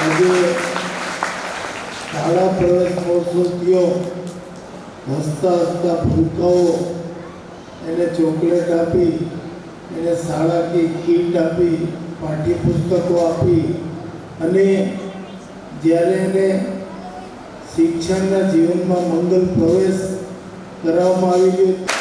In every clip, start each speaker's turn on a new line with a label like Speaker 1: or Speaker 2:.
Speaker 1: આજે શાળા પ્રવેશ મહોત્સવ થયો હસતા હસતા ભૂલકાઓ એને ચોકલેટ આપી, એને શાળાથી કીટ આપી, પાઠ્યપુસ્તકો આપી અને જ્યારે એને શિક્ષણના જીવનમાં મંગલ પ્રવેશ કરાવવામાં આવી ગયો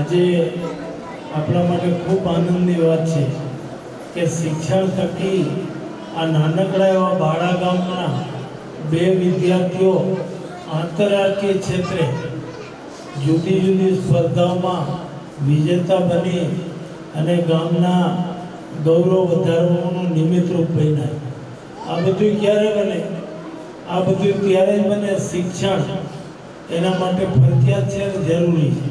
Speaker 2: આજે આપણા માટે ખૂબ આનંદની વાત છે કે શિક્ષણ થકી આ નાનકડા એવા બાળા ગામના બે વિદ્યાર્થીઓ આંતરરાષ્ટ્રીય ક્ષેત્રે જુદી જુદી સ્પર્ધાઓમાં વિજેતા બની અને ગામના ગૌરવ વધારવાનું નિમિત્તરૂપ બન્યા. આ બધું ક્યારે બને? આ બધું ત્યારે બને? શિક્ષણ એના માટે ફરજિયાત છે જરૂરી છે.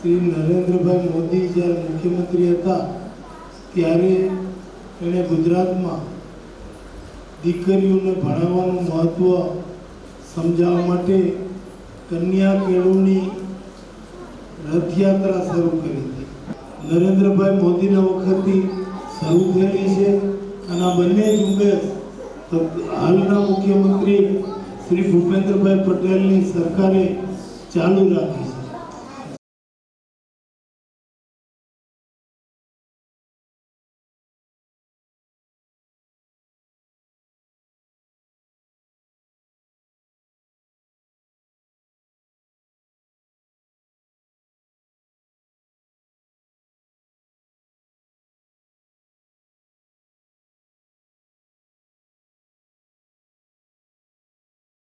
Speaker 1: શ્રી નરેન્દ્રભાઈ મોદી જ્યારે મુખ્યમંત્રી હતા, ત્યારે એણે ગુજરાતમાં દીકરીઓને ભણાવવાનું મહત્ત્વ સમજાવવા માટે કન્યા કેળવણી રથયાત્રા શરૂ કરી હતી. નરેન્દ્રભાઈ મોદીના વખતથી શરૂ થયેલી છે અને આ બંને ઝુંબેશ હાલના મુખ્યમંત્રી શ્રી ભૂપેન્દ્રભાઈ પટેલની સરકારે ચાલુ રાખી છે.